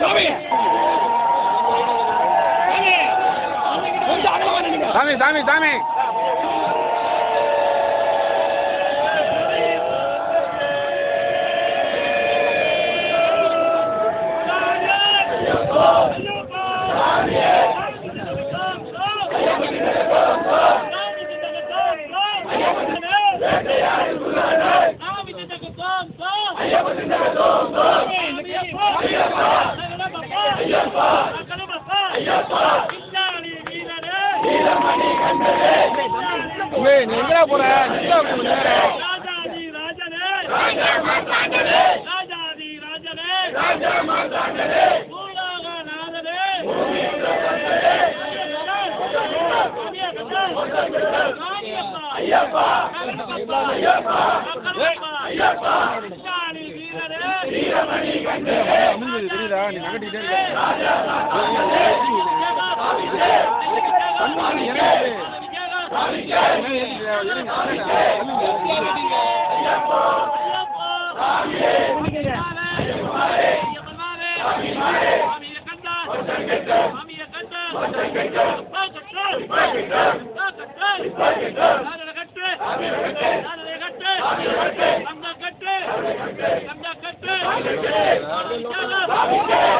சாமி சாமி சாமி எங்கடா போற. ராஜாதி ராஜனே. ராஜாதி ராஜனே. பூலோக நாதனே. ஐயப்பா. ஐயப்பா. வீரனே வீரமணி நீ இருக்க கண்ணு இறங்குது. என்ன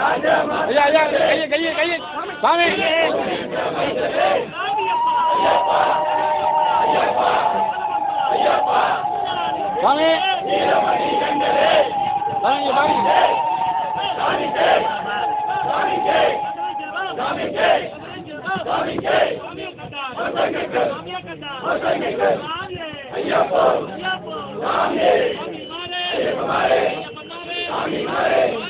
عامے ایے ایے ایے کایے کایے سامے ایے ایے ایے ایے پا ایے پا ایے پا ایے پا سامے دیو مانی جنگلے سامے مانی سامے جی سامے جی سامے جی سامے جی سامے کڈا بندہ کڈا سامیا کڈا بندہ کڈا عامے ایے پا ایے پا نام نی مانی مانی ہمارے سامے مانی مانی